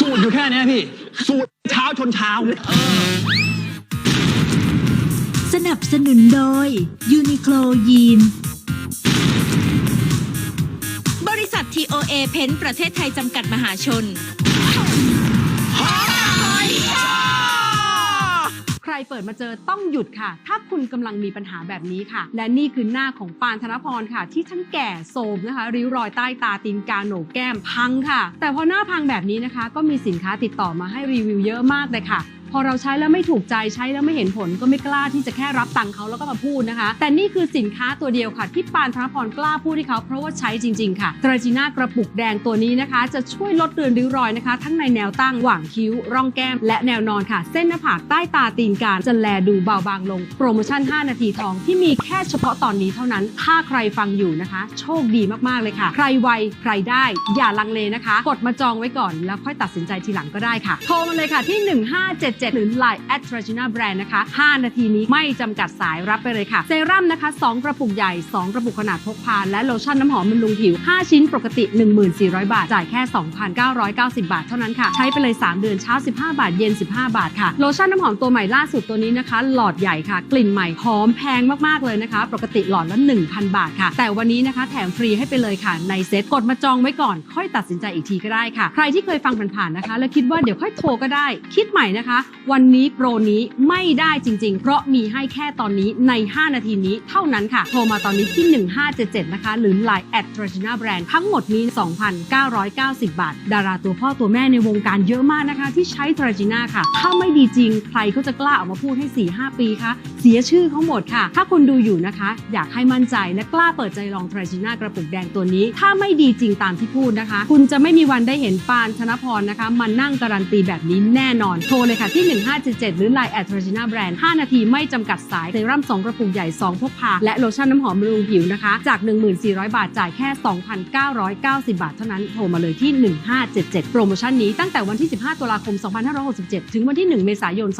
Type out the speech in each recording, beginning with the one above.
สูตรอยู่แค่เนี้ยพี่ สูตรเช้าชนเช้า สนับสนุนโดยยูนิโคลยีน บริษัท TOA เพนประเทศไทยจำกัดมหาชน รเปิดมาเจอต้องหยุดค่ะ ถ้าคุณกำลังมีปัญหาแบบนี้ค่ะ และนี่คือหน้าของปานธนพรค่ะ ที่ทั้งแก่โทมนะคะ ริ้วรอยใต้ตาตีนกาโหนกแก้มพังค่ะ แต่พอหน้าพังแบบนี้นะคะ ก็มีสินค้าติดต่อมาให้รีวิวเยอะมากเลยค่ะ พอเราใช้แล้วไม่ถูกใจใช้แล้วไม่เห็นผลก็ไม่กล้าที่จะแค่รับตังค์เขาแล้วก็มาพูดนะคะ แต่นี่คือสินค้าตัวเดียวค่ะที่ปานธนพรกล้าพูดให้เขาเพราะว่าใช้จริง ๆ ค่ะตราจีน่ากระปุกแดงตัวนี้นะคะ จะช่วยลดเลือนริ้วรอยนะคะ ทั้งในแนวตั้งหว่างคิ้ว ร่องแก้ม และแนวนอนค่ะ เส้นหน้าผากใต้ตาตีนกาจะแลดูเบาบางลง โปรโมชั่น 5 นาทีทองที่มีแค่เฉพาะตอนนี้เท่านั้น ถ้าใครฟังอยู่นะคะ โชคดีมากๆเลยค่ะ ใครไวใครได้ อย่าลังเลนะคะ กดมาจองไว้ก่อนแล้วค่อยตัดสินใจทีหลังก็ได้ค่ะ โทรมาเลยค่ะที่ 1577หรือ Line at Tragina Brand นะคะ 5 นาทีนี้ไม่จำกัดสายรับไปเลยค่ะ เซรั่มนะคะ 2 กระปุกใหญ่ 2 กระปุกขนาดพกพา และโลชั่นน้ำหอมบำรุงผิว 5 ชิ้นปกติ 1400 บาท จ่ายแค่ 2,990 บาทเท่านั้นค่ะ ใช้ไปเลย 3 เดือนเช้า 15 บาท เย็น 15 บาทค่ะ โลชั่นน้ำหอมตัวใหม่ล่าสุดตัวนี้นะคะ หลอดใหญ่ค่ะ กลิ่นใหม่หอมแพงมากๆเลยนะคะ ปกติหลอดละ 1,000 บาทค่ะ แต่วันนี้นะคะแถมฟรีให้ไปเลยค่ะ ในเซ็ตกดมาจองไว้ก่อน ค่อยตัดสินใจอีกทีก็ได้ค่ะ ใครที่เคยฟังผ่านๆนะคะ แล้วคิดว่าเดี๋ยวค่อยโทรก็ได้ คิดใหม่นะคะวันนี้โปรนี้ไม่ได้จริง ๆ เพราะมีให้แค่ตอนนี้ใน 5 นาทีนี้เท่านั้นค่ะ โทรมาตอนนี้ที่ 1577 นะคะ หรือ Line at t r a g i n a Brand ทั้งหมดนี้ 2,990 บาท ดาราตัวพ่อตัวแม่ในวงการเยอะมากนะคะ ที่ใช้ t r a g i n a ค่ะ ถ้าไม่ดีจริง ใครก็จะกล้าออกมาพูดให้ 4-5 ปีคะเสียชื่อเขาหมดค่ะ ถ้าคุณดูอยู่นะคะ อยากให้มั่นใจและกล้าเปิดใจลอง t r a g i n a กระปุกแดงตัวนี้ ถ้าไม่ดีจริงตามที่พูดนะคะ คุณจะไม่มีวันได้เห็นปานธนพรนะคะมานั่งการันตีแบบนี้แน่นอนโทรเลยค่ะที่1577หรือ Line at t r a g i n a Brand 5 นาทีไม่จำกัดสายเซรั่ม2กระปุกใหญ่ 2 พกพา และโลชั่นน้ำหอมบำรุงผิวนะคะ จาก 1400 บาทจ่ายแค่ 2,990 บาทเท่านั้น โทรมาเลยที่ 1577 โปรโมชั่นนี้ตั้งแต่วันที่ 15 ตุลาคม 2567 ถึงวันที่ 1 เมษายน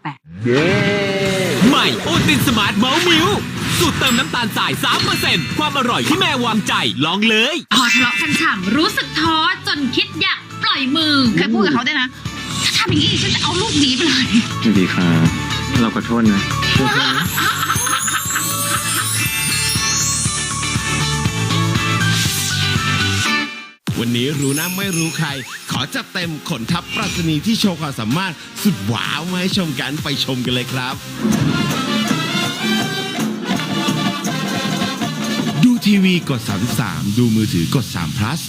2568 ใหม่โอตินสมาร์ทเมาส์มิวสูตรเติมน้ำตาลสาย 3%ความอร่อยที่แม่วางใจ ลองเลย พอทะเลาะกันฉ่ำรู้สึกท้อจนคิดอยากปล่อยมือ เคยพูดกับเขาด้วยนะถ้า ทำอย่างนี้ฉันจะเอาลูกหนีไปเลยสวัสดีครับเราขอโทษนะวันนี้รู้นะไม่รู้ใคร ขอจัดเต็มขนทัพปรัชนีที่โชว์ความสามารถสุดว้าวมาให้ชมกันไปชมกันเลยครับ ดูทีวีกด 33 ดูมือถือกด3 plus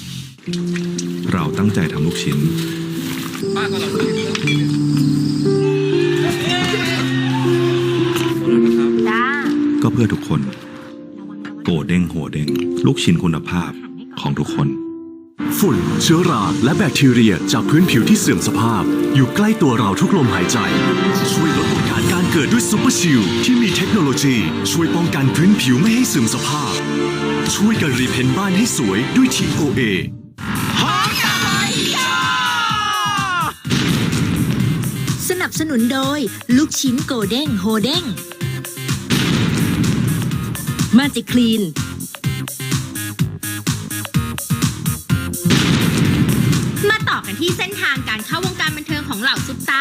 เราตั้งใจทำลูกชิ้น ป้าก็เพื่อทุกคน โกเด้งโหเด้งลูกชิ้นคุณภาพของทุกคน ฝุ่น เชื้อรา และแบคทีเรียจากพื้นผิวที่เสื่อมสภาพ อยู่ใกล้ตัวเราทุกลมหายใจ ช่วยลดโอกาสการเกิดด้วยซูเปอร์ชิลที่มีเทคโนโลยี ช่วยป้องกันพื้นผิวไม่ให้เสื่อมสภาพ ช่วยกันรีเพนบ้านให้สวยด้วย TOA บสนุนโดย ลูกชิ้นโกเด้งโฮเด้งมาจิคลีน มาต่อกันที่เส้นทางการเข้าวงการบันเทิงของเหล่าซุปตา